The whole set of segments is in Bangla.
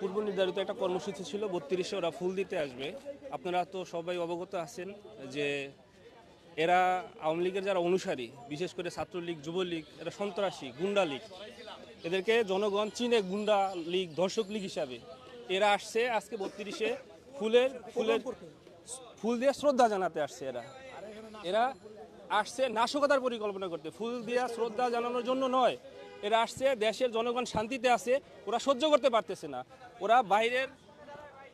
পূর্ব নির্ধারিত একটা কর্মসূচি ছিল, বত্রিশে ওরা ফুল দিতে আসবে। আপনারা তো সবাই অবগত আছেন যে এরা আওয়ামী লীগের যারা অনুসারী, বিশেষ করে ছাত্রলীগ, যুবলীগ, এরা সন্ত্রাসী, গুন্ডা লীগ, এদেরকে জনগণ চিনে গুন্ডা লীগ, ধর্ষক লীগ হিসাবে। এরা আসছে আজকে বত্রিশে ফুলের ফুলের ফুল দিয়ে শ্রদ্ধা জানাতে আসছে এরা। এরা আসছে নাশকতার পরিকল্পনা করতে। ফুল দিয়া শ্রদ্ধা জানানোর জন্য নয় এরা আসছে, দেশের জনগণ শান্তিতে আছে, ওরা সহ্য করতে পারতেছে না। ওরা বাইরের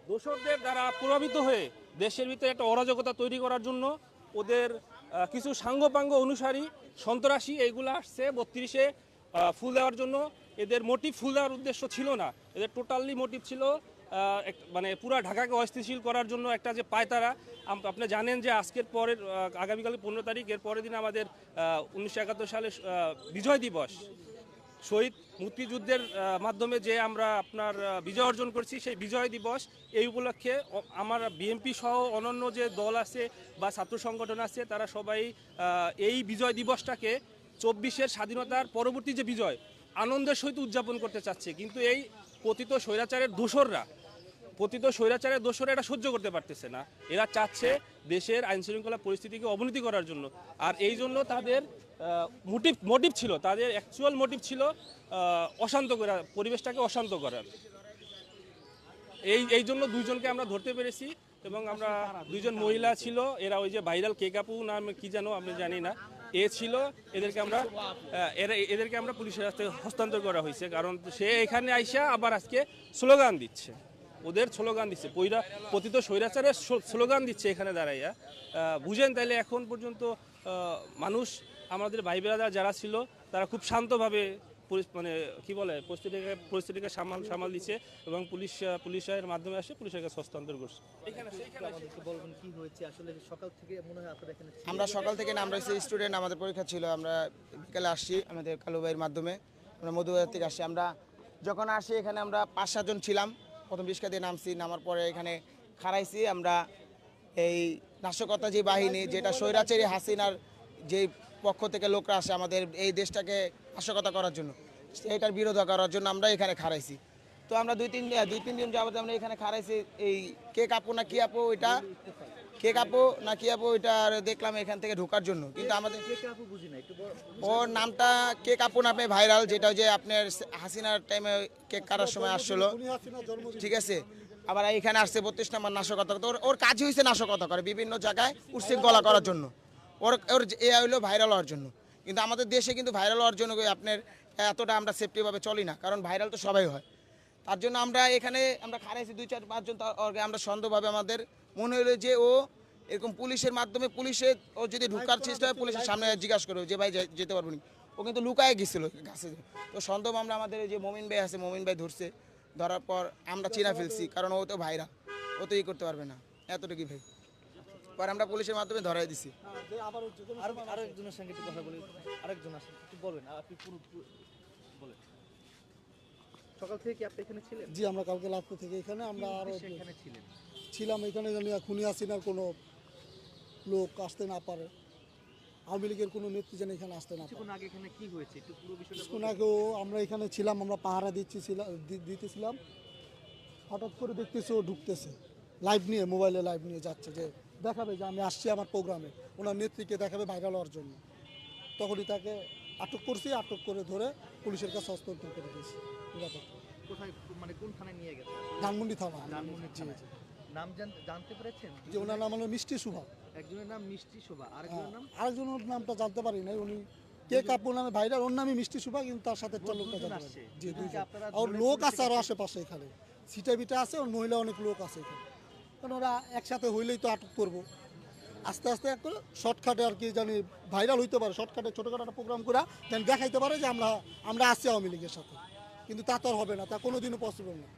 দোষকদের দ্বারা প্রভাবিত হয়ে দেশের ভিতরে একটা অরাজকতা তৈরি করার জন্য ওদের কিছু সাঙ্গপাঙ্গ অনুসারী সন্ত্রাসী এইগুলো আসছে বত্রিশে ফুল দেওয়ার জন্য। এদের মোটিভ ফুল দেওয়ার উদ্দেশ্য ছিল না। এদের টোটালি মোটিভ ছিল মানে পুরা ঢাকাকে অস্থিতিশীল করার জন্য একটা যে পায়তারা আপনি জানেন যে আজকের পরের আগামীকাল পনেরো তারিখ, এর পরের দিন আমাদের উনিশশো একাত্তর সালে বিজয় দিবস। শহীদ মুক্তিযুদ্ধের মাধ্যমে যে আমরা আপনার বিজয় অর্জন করছি, সেই বিজয় দিবস এই উপলক্ষে আমার বিএনপি সহ অন্যান্য যে দল আছে বা ছাত্র সংগঠন আছে, তারা সবাই এই বিজয় দিবসটাকে চব্বিশের স্বাধীনতার পরবর্তী যে বিজয়, আনন্দের সহিত উদযাপন করতে চাচ্ছে। কিন্তু এই পতিত স্বৈরাচারের দোসররা পতিত স্বৈরাচারের দোষরা এটা সহ্য করতে পারতেছে না। এরা চাচ্ছে দেশের আইনশৃঙ্খলা পরিস্থিতিকে অবনতি করার জন্য। আর এই জন্য তাদের মোটিভ মোটিভ ছিল, তাদের অ্যাকচুয়াল মোটিভ ছিল অশান্ত করা, পরিবেশটাকে অশান্ত করার এই এই জন্য দুইজনকে আমরা ধরতে পেরেছি এবং আমরা দুইজন মহিলা ছিল, এরা ওই যে ভাইরাল কেকাপু নাম কি জানো আমি জানি না, এ ছিল, এদেরকে আমরা এরা, এদেরকে আমরা পুলিশের হাতে হস্তান্তর করা হয়েছে, কারণ সে এখানে আইসা আবার আজকে স্লোগান দিচ্ছে। ওদের স্লোগান দিচ্ছে, পৈরা, পতিত স্বৈরাচারের স্লোগান দিচ্ছে এখানে দাঁড়াইয়া। বুঝেন তাইলে এখন পর্যন্ত মানুষ আমাদের ভাই বেড়াদার যারা ছিল তারা খুব শান্তভাবে মানে কি বলে পরিস্থিতিকে পরিস্থিতিকে সামাল সামাল দিচ্ছে এবং পুলিশ পুলিশের মাধ্যমে আসে পুলিশের কাছে হস্তান্তর করছে। আমাদেরকে বলবেন কি হয়েছে? আসলে সকাল থেকে মনে হয় আপনারা এখানে ছিলেন। আমরা সকাল থেকে না আমরা স্টুডেন্ট আমাদের পরীক্ষা ছিল আমরা বিকালে আসছি আমাদের কালু ভাইয়ের মাধ্যমে আমরা মধুবাজার থেকে আসছি। আমরা যখন আসি এখানে আমরা পাঁচ সাতজন ছিলাম। প্রথম রিক্সা দিয়ে নামছি নামার পরে এখানে খাড়াইছি। আমরা এই নাশকতা যে বাহিনী যেটা স্বৈরাচারী হাসিনার যে পক্ষ থেকে লোকরা আসে আমাদের এই দেশটাকে নাশকতা করার জন্য। এটার বিরোধ করার জন্য আমরা এখানে খারাইছি তো আমরা দুই তিন দুই তিন দিন যাবত আমরা এখানে খারাইছি এই কে কাপু না কি আপু এটা কে কাপু না কি আপু এটা দেখলাম এখান থেকে ঢোকার জন্য। কিন্তু আমাদের না ওর নামটা কে কাপু নামে ভাইরাল যেটা ওই যে আপনার হাসিনার টাইমে কেক কাটার সময় আসছিল। ঠিক আছে? আবার এখানে আসছে বত্রিশ নাম্বার নাশকতা। ওর- ওর কাজ হয়েছে নাশকতা করে বিভিন্ন জায়গায় উচ্ছৃঙ্খলা করার জন্য। ওর ওর এ হইল ভাইরাল হওয়ার জন্য। কিন্তু আমাদের দেশে কিন্তু ভাইরাল হওয়ার জন্য আপনার এতটা আমরা সেফটিভাবে চলি না, কারণ ভাইরাল তো সবাই হয়। তার জন্য আমরা এখানে আমরা খারাইছি দুই চার পাঁচজন আমরা সন্দেহভাবে আমাদের মনে হলো যে ও এরকম পুলিশের মাধ্যমে পুলিশে ও যদি ঢুকার চেষ্টা হয়, পুলিশের সামনে জিজ্ঞাসা করবে যে ভাই যেতে পারব নি। ও কিন্তু লুকায় গেছিল গাছে। তো সন্দেহ আমরা আমাদের যে মমিন ভাই আছে, মমিন ভাই ধরছে, ধরার পর আমরা চিনা ফেলছি, কারণ ও তো ভাইরা ও তো ই করতে পারবে না। এতটুকুই ভাই। পর আমরা পুলিশের মাধ্যমে ধরাই দিছি। আর আরেকজনের সঙ্গে একটু কথা বলি। আরেকজন আসেন একটু বলবেন আপনি পুরো বলেন। সকাল থেকে কি আপনি এখানে ছিলেন? জি আমরা কালকে রাত্রে থেকে এখানে আমরা আরও এখানে ছিলেন? ছিলাম এখানে জানি খুনি হাসিনার কোনো লোক আসতে না পারে। আওয়ামী লীগের কোনো নেত্রী যেন এখানে আসতে না আগে এখানে কি হয়েছে? একটু পুরো বিষয়টা কিছুক্ষণ আগেও আমরা এখানে ছিলাম আমরা পাহারা দিচ্ছি দিতেছিলাম। হঠাৎ করে দেখতেছি ও ঢুকতেছে। লাইভ নিয়ে মোবাইলে লাইভ নিয়ে যাচ্ছে যে দেখাবে যে আমি আসছি আমার প্রোগ্রামে। ওনার নেত্রীকে দেখাবে ভাইরাল হওয়ার জন্য। তখনই তাকে আটক করছি আটক করে ধরে পুলিশের কাছে হস্তান্তর করে দিয়েছি। কোথায় মানে কোন থানায় নিয়ে গেছে? ধানমন্ডি থানা। ধানমন্ডি। নাম জানতে পেরেছেন? যে ওনার নাম হলো মিষ্টি সুভা একজনের নাম মিষ্টি শোভা। আরেকজনের নাম? আরেকজনের নামটা জানতে পারি নাই। উনি কে কাপুর নামে ভাইরাল ওর নামই মিষ্টি সুভা কিন্তু তার সাথে একটা লোকটা দুজন জানতে পারি। আসছে। দুইজন। আর লোক আছে আরও আশেপাশে এখানে। সিটা বিটা আছে ওর মহিলা অনেক লোক আছে এখানে। কারণ ওরা একসাথে হইলেই তো আটক করব। আস্তে আস্তে এক করে শর্টকাটে আর কি জানি ভাইরাল হইতে পারে, শর্টকাটে ছোটোখাটো একটা প্রোগ্রাম করে যেন দেখাইতে পারে যে আমরা আমরা আছি আওয়ামী লীগের সাথে। কিন্তু তা তো হবে না, তা কোনোদিনও পসিবল না।